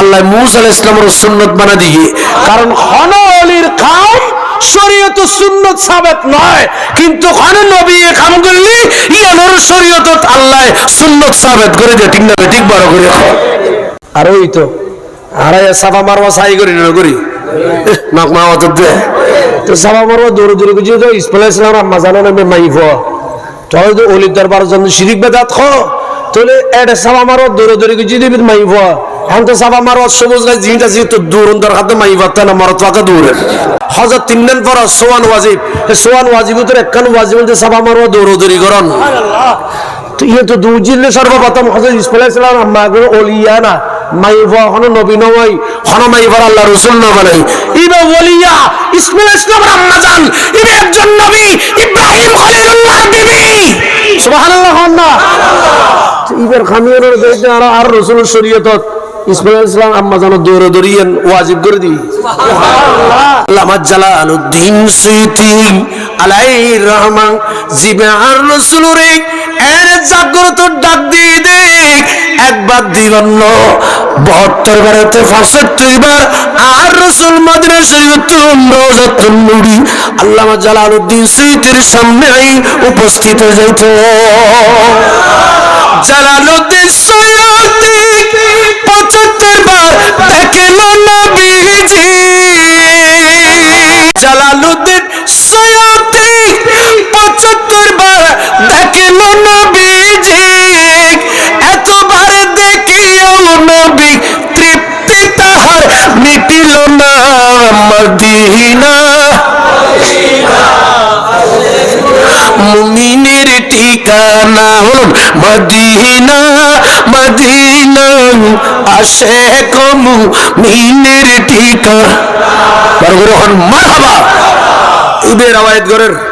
আল্লাহ মুসা আলাইহিস সালামের সুন্নত দিয়ে কারণ হনলির কাম শরীয়ত সুন্নত সাবেত নয়, কিন্তু হন নবী কাম করলি ইয়ানোর শরীয়ত আল্লাহ সুন্নত সাবেত করে দে ঠিক না ঠিক বড় করে। আর ওই তো আর সাফা মারওয়া সাই করি না করি? নাক মা অত দে। তো সাফা মারওয়া দৌড়ে দৌড়ে কিছু তো ইসমাইল ইসলাম আম্মা জানো না মাইফ তবে তো অলির দরবার জন্য শিরিক বেদাত খ তাহলে এটা সাফা মারওয়া দৌড়ে দৌড়ে কিছু দিবি মাইফ এখন তো সাফা মারওয়া সবুজ নাই জিনিস আছে তো দূর দরকার তো মাইফ তা না মরত ফাঁকা দূরে হজর তিন দিন পর সোয়ান ওয়াজিব এ সোয়ান ওয়াজিব তোর একখান ওয়াজিব বলতে সাফা মারওয়া দৌড়ে দৌড়ি করন তো ইয়ে তো দুজিল্লে সর্বপ্রথম হজরত ইসমাইল ইসলাম আম্মা ওলিয়া না মাইফা হন নবী নয় হন আল্লাহ রসুল না বানাই। ইবে ওলিয়া ইসমাইল ইসলাম আম্মা জান ইবে একজন নবী ইব্রাহিম খলিলুল্লাহ বিবি সুবহানাল্লাহ হন না ইবের খামিয়ের দেখতে আর আর রসুলের শরীয়তত ইসমাইল ইসলাম আম্মা জান দৌড়ে দৌড়িয়েন ওয়াজিব করে দি আল্লামা জালালউদ্দিন সুয়ুতি আলাইহির রহমান, জিবে আর এর জাগ্রত ডাক দিয়ে একবার বহত্তর আর রসুল সুয়ুতির সামনে উপস্থিত যাইত। জালালউদ্দিন সুয়ুতি পঁচাত্তর বার দেখেন নবীজি। সৈয়দি পঁচাত্তর বার দেখেন নবীজি। এতবার দেখিও নবী, তৃপ্তি তাহার মিটিল না মদিনা। মুমিনের ঠিকানা বলুন মদিনা। মদিনা আসে কমু মিনের ঠিকানা। মারহাবা। ইবের আওয়ায়াত গরের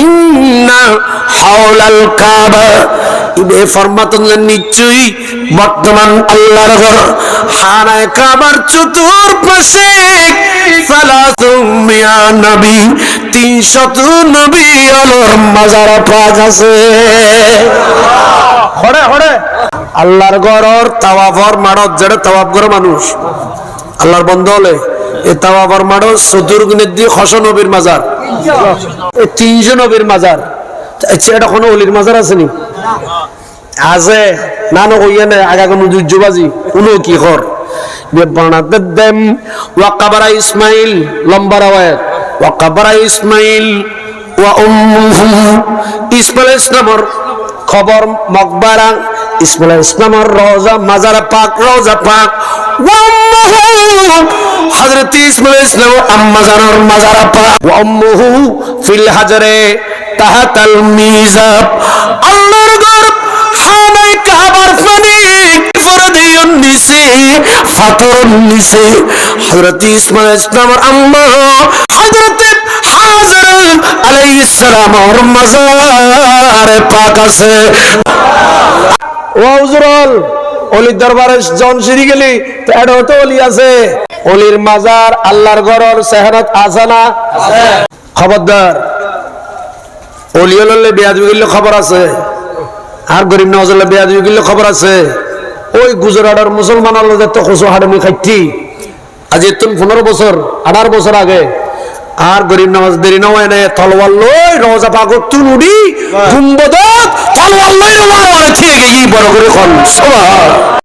ইন্না হাওলাল কাবা। ইবে ফরমাতন নিশ্চয়ই বর্তমান আল্লাহর হানায় কাবার চতুর্পাশে সালাসুমিয়া নবী তিনশত নবী আলোর মাজার পাক আছে। হরে হরে। আল্লাহর ঘরর তাওয়াফর মাড়ত যেটা তাওয়াফ করে মানুষ। আল্লাহর বন্ধ হলে এ তাওয়াফর মাড়ত চতুর্গুণের দিয়ে খস নবীর মাজার। তিনশো নবীর মাজার। এটা কোনো অলির মাজার আছে নি? আছে। না না, কইয়া আগা কোনো দুর্যবাজি উনো কি কর ইসমাইল, লম্বা ইসলামর খবর মকবারা। ইসমাইল ইসলামর রওজা, মাজার পাক পাক। হযরত ইসমাইল ইসলাম আম্মা জানার মাজার ওয়া উম্মুহু ফিল হাজারে তাহাতাল মিজাব। আল্লাহর ঘর হানায় কাবার পানি ফরদিয়ুন নিসে, ফাতরুন নিসে। হযরত ইসমাইল ইসলামের আম্মা, হযরত হাজার আলাইহিস সালাম ওর মাজারে পাক আছে। ও হুজুরল, অলির দরবারে জন সিরি গেলি, তো এটা তো অলি আছে। অলির মাজার আল্লাহর ঘরর সেহরত আছে না খবরদার অলি হলে বেয়াদবি গেলে খবর আছে। আর গরিব নওয়াজ বেয়াদবি গেলে খবর আছে। ওই গুজরাটের মুসলমান আল্লাহ তো খসু হাডমি খাইতি। আজ এতুন পনেরো বছর আঠারো বছর আগে। আর গরিব নামাজ দেরি নয় না তলওয়াল লই রওজা পাগর তুন উড়ি গুম্বদ তলওয়াল লই রওয়া ঠিক এই বড় করে সবা